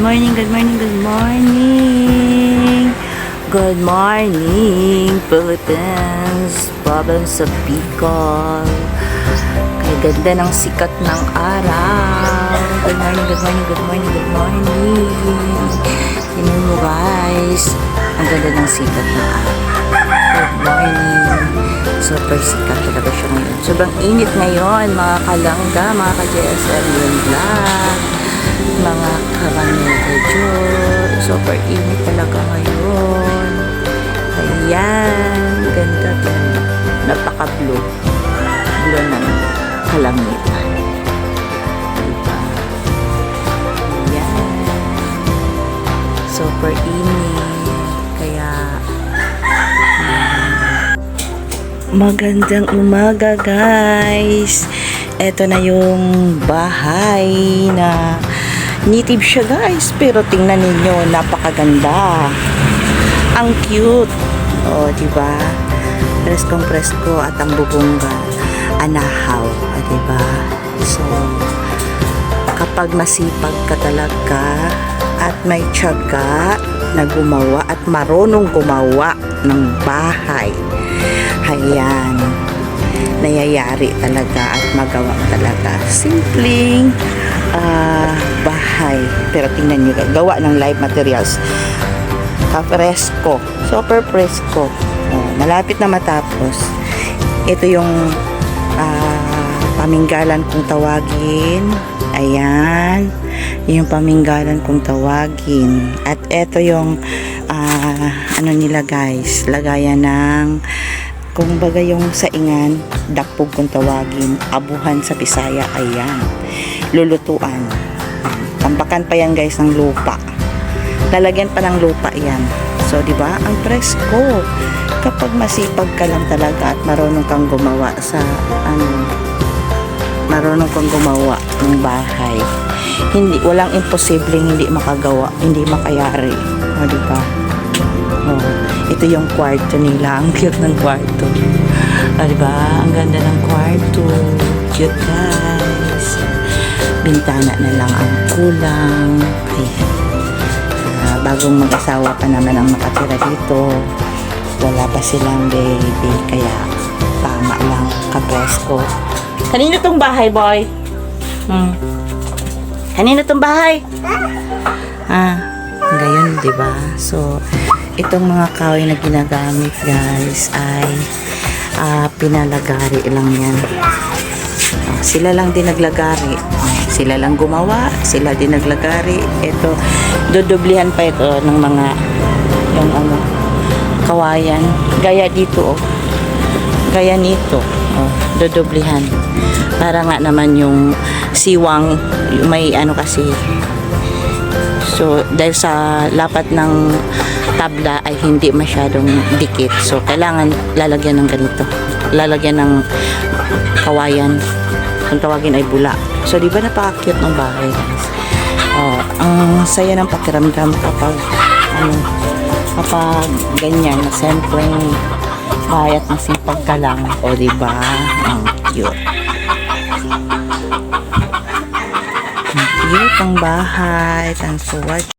morning, good morning, good morning. Good morning, Philippines, province of Bicol. Kay ganda ng sikat ng araw. Good morning, good morning, good morning, good morning. Tingnan mo guys, ang ganda ng sikat ng araw. Good morning. Super sikat talaga siya ngayon. Sobrang init ngayon, mga kalangga, mga ka-JSM yung vlog. Super init talaga ngayon. Ayan, ganda ganda. Napaka-blue. Blue ng kalangitan. Diba? Ayan. Super init. Kaya Magandang umaga guys. Ito na yung bahay na native siya guys. Pero tingnan ninyo, napakaganda. Ang cute. O, di ba? Preskong presko at ang bubongga. Anahaw. O, di ba? So, kapag masipag ka talaga at may tiyaga na gumawa at marunong gumawa ng bahay. Ayan. Nayayari talaga at magawa talaga. Simpleng ah, bahay. Pero tingnan nyo, gawa ng live materials. Ka-presko. Super presko. Oh, malapit na matapos. Ito yung ah, paminggalan kong tawagin. Ayan. Yung paminggalan kong tawagin. At ito yung ah, ano nila guys, lagayan ng kung baga yung saingan, dakpog kung tawagin, abuhan sa Bisaya, ayan. Lulutuan. Tambakan pa yan guys ng lupa. Lalagyan pa ng lupa yan. So, di ba? Ang presko. Kapag masipag ka lang talaga at marunong kang gumawa sa ano, marunong kang gumawa ng bahay. Hindi walang imposibleng hindi makagawa, hindi makayari. O, di ba? Ito yung kwarto nila. Ang cute ng kwarto. O, di ba? Ang ganda ng kwarto. Cute, guys. Bintana na lang ang kulang. Ayan. Ah, bagong mag-asawa pa naman ang nakatira dito. Wala pa silang baby. Kaya tama lang. Kapresko. Kanino tong bahay, boy? Hmm. Kanino tong bahay? Ah, gayon, di ba? So, itong mga kahoy na ginagamit, guys, ay ah, pinalagari lang yan. Ah, sila lang din naglagari. Sila lang gumawa, sila din naglagari. Ito, dodoblihan pa ito ng mga yung ano, kawayan. Gaya dito, oh. Gaya nito. Oh, dodoblihan. Para nga naman yung siwang, may ano kasi, So, dahil sa lapat ng tabla ay hindi masyadong dikit. So, kailangan lalagyan ng ganito. Lalagyan ng kawayan. Kung tawagin ay bula. So, di ba napaka-cute ng bahay? Oh, ang saya ng pakiramdam kapag ano, kapag ganyan, na simpleng bahay at masipag ka lang. O, di ba? Ang cute. Ang cute ang bahay. Thanks for watching.